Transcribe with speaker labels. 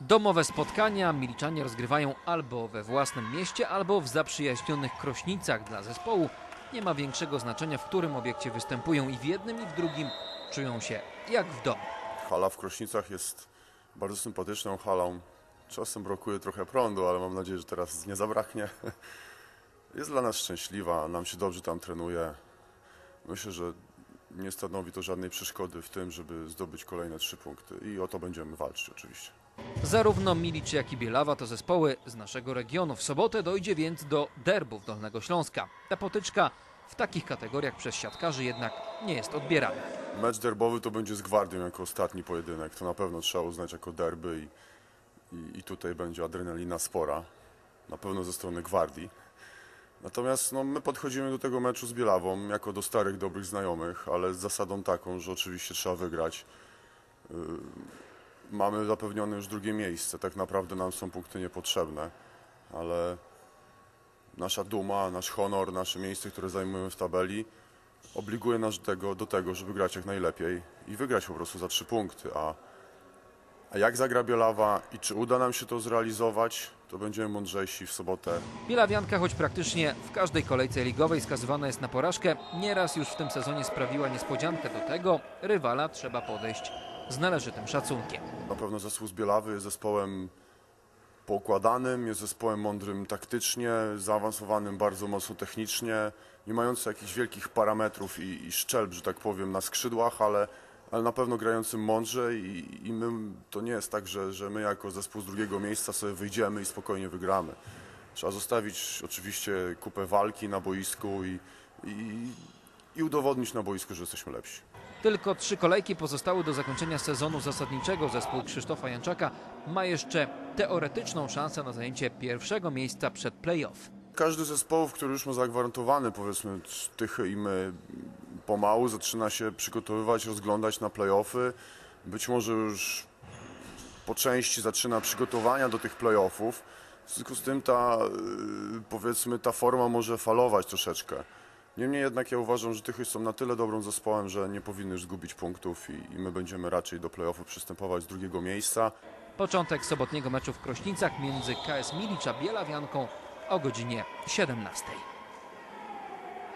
Speaker 1: Domowe spotkania Miliczanie rozgrywają albo we własnym mieście, albo w zaprzyjaźnionych Krośnicach dla zespołu. Nie ma większego znaczenia, w którym obiekcie występują i w jednym i w drugim czują się jak w domu.
Speaker 2: Hala w Krośnicach jest bardzo sympatyczną halą. Czasem brakuje trochę prądu, ale mam nadzieję, że teraz nie zabraknie. Jest dla nas szczęśliwa, nam się dobrze tam trenuje. Myślę, że nie stanowi to żadnej przeszkody w tym, żeby zdobyć kolejne trzy punkty i o to będziemy walczyć oczywiście.
Speaker 1: Zarówno Milicz, jak i Bielawa to zespoły z naszego regionu. W sobotę dojdzie więc do derbów Dolnego Śląska. Ta potyczka w takich kategoriach przez siatkarzy jednak nie jest odbierana.
Speaker 2: Mecz derbowy to będzie z Gwardią jako ostatni pojedynek. To na pewno trzeba uznać jako derby i, i, i tutaj będzie adrenalina spora. Na pewno ze strony Gwardii. Natomiast no, my podchodzimy do tego meczu z Bielawą jako do starych, dobrych znajomych, ale z zasadą taką, że oczywiście trzeba wygrać. Mamy zapewnione już drugie miejsce. Tak naprawdę nam są punkty niepotrzebne, ale nasza duma, nasz honor, nasze miejsce, które zajmujemy w tabeli, obliguje nas do tego, do tego, żeby grać jak najlepiej i wygrać po prostu za trzy punkty. A, a jak zagra Bielawa i czy uda nam się to zrealizować, to będziemy mądrzejsi w sobotę.
Speaker 1: Bielawianka, choć praktycznie w każdej kolejce ligowej skazywana jest na porażkę, nieraz już w tym sezonie sprawiła niespodziankę do tego. Rywala trzeba podejść z należytym szacunkiem.
Speaker 2: Na pewno zespół z Bielawy jest zespołem poukładanym, jest zespołem mądrym taktycznie, zaawansowanym bardzo mocno technicznie, nie mający jakichś wielkich parametrów i, i szczelb, że tak powiem, na skrzydłach, ale, ale na pewno grającym mądrze i, i my, to nie jest tak, że, że my jako zespół z drugiego miejsca sobie wyjdziemy i spokojnie wygramy. Trzeba zostawić oczywiście kupę walki na boisku i, i, i udowodnić na boisku, że jesteśmy lepsi.
Speaker 1: Tylko trzy kolejki pozostały do zakończenia sezonu zasadniczego. Zespół Krzysztofa Janczaka ma jeszcze teoretyczną szansę na zajęcie pierwszego miejsca przed playoff.
Speaker 2: Każdy z zespołów, który już ma zagwarantowany powiedzmy tychy i my pomału zaczyna się przygotowywać, rozglądać na playoffy. Być może już po części zaczyna przygotowania do tych playoffów. W związku z tym ta y, powiedzmy ta forma może falować troszeczkę. Niemniej jednak ja uważam, że Tychy są na tyle dobrym zespołem, że nie powinny już zgubić punktów i, i my będziemy raczej do playoffów przystępować z drugiego miejsca.
Speaker 1: Początek sobotniego meczu w Krośnicach między KS Milicz a Bielawianką o godzinie 17.